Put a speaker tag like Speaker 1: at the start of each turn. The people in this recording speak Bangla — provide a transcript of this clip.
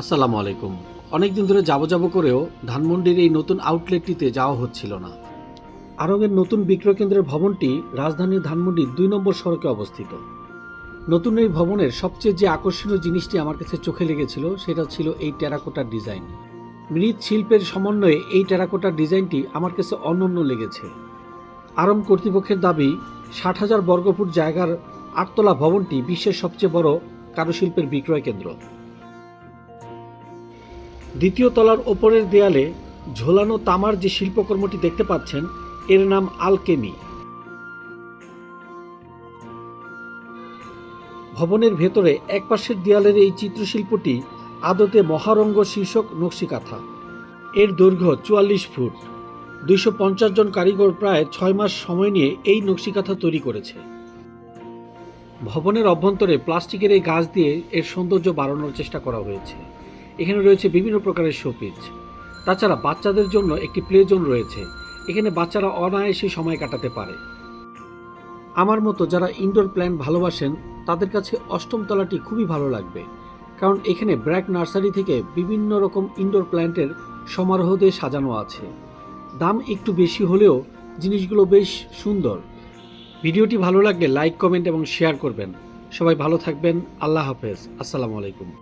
Speaker 1: আসসালামু আলাইকুম। অনেকদিন ধরে যাব যাব করেও ধানমন্ডির এই নতুন আউটলেটটিতে যাওয়া হচ্ছিল না। আরবের নতুন বিক্রয় কেন্দ্রের ভবনটি রাজধানীর ধানমন্ডির দুই নম্বর সড়কে অবস্থিত। নতুন এই ভবনের সবচেয়ে যে আকর্ষণীয় জিনিসটি আমার কাছে চোখে লেগেছিল, সেটা ছিল এই টেরাকোটার ডিজাইন। মৃৎ শিল্পের সমন্বয়ে এই টেরাকোটার ডিজাইনটি আমার কাছে অনন্য লেগেছে। আরম কর্তৃপক্ষের দাবি, ষাট হাজার বর্গফুট জায়গার আটতলা ভবনটি বিশ্বের সবচেয়ে বড় কারুশিল্পের বিক্রয় কেন্দ্র। দ্বিতীয় তলার ওপরের দেয়ালে ঝোলানো তামার যে শিল্পকর্মটি দেখতে পাচ্ছেন, এর নাম আলকেমি। ভবনের ভেতরে একপাশের দেয়ালের এই চিত্রশিল্পটি আদতে মহারঙ্গ শীর্ষক নকশিকাথা। এর দৈর্ঘ্য চুয়াল্লিশ ফুট। দুইশো পঞ্চাশ জন কারিগর প্রায় ছয় মাস সময় নিয়ে এই নকশিকাথা তৈরি করেছে। ভবনের অভ্যন্তরে প্লাস্টিকের এই গাছ দিয়ে এর সৌন্দর্য বাড়ানোর চেষ্টা করা হয়েছে। এখানে রয়েছে বিভিন্ন প্রকারের শোপিচ তাছাড়া বাচ্চাদের জন্য একটি প্লে জোন রয়েছে। এখানে বাচ্চারা অনায়াসে সময় কাটাতে পারে। আমার মতো যারা ইনডোর প্ল্যান্ট ভালোবাসেন, তাদের কাছে অষ্টম তলাটি খুবই ভালো লাগবে। কারণ এখানে ব্র্যাক নার্সারি থেকে বিভিন্ন রকম ইনডোর প্ল্যান্টের সমারোহ দিয়ে সাজানো আছে। দাম একটু বেশি হলেও জিনিসগুলো বেশ সুন্দর। ভিডিওটি ভালো লাগলে লাইক কমেন্ট এবং শেয়ার করবেন। সবাই ভালো থাকবেন। আল্লাহ হাফেজ। আসসালামু আলাইকুম।